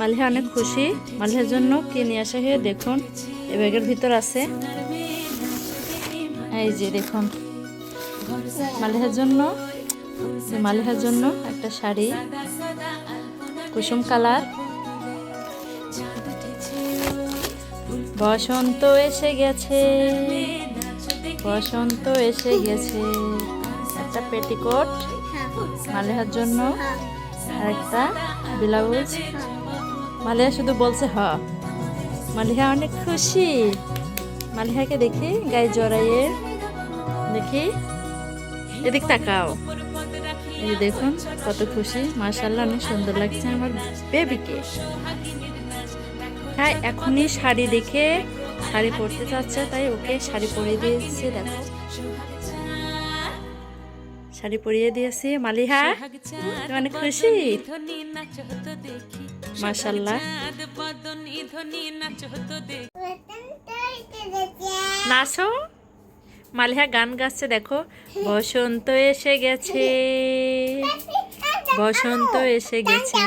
মালিহা অনেক খুশি। মালিহার জন্য কি নিয়ে আসা হয়ে দেখুন। এই ব্যাগের ভিতর আছে। এই যে দেখুন। মালিহার জন্য মালিহার জন্য একটা শাড়ি। কুসুম কালার। বসন্ত এসে গেছে। বসন্ত এসে গেছে। একটা পেটিকোট। মালিহার জন্য আর একটা ব্লাউজ। মালিহা শুধু বলছে, হ। মালিহা অনেক খুশি। মালিহাকে দেখি, গায়ে জড়াইয়ে দেখি। এদিক তাকাও। এই দেখুন, কত খুশি। মার্শাল্লাহ অনেক সুন্দর লাগছে আমার বেবিকে হ্যাঁ এখনই শাড়ি দেখে শাড়ি পরতে চাচ্ছে, তাই ওকে শাড়ি পরিয়ে দিয়েছি, দেখো। শাড়ি পরিয়ে দিয়েছি, মালিহা। অনেক খুশি? মাশাল্লাহ নাচো। মালিহা গান গাচ্ছে, দেখো। বসন্ত এসে গেছে। বসন্ত এসে গেছে।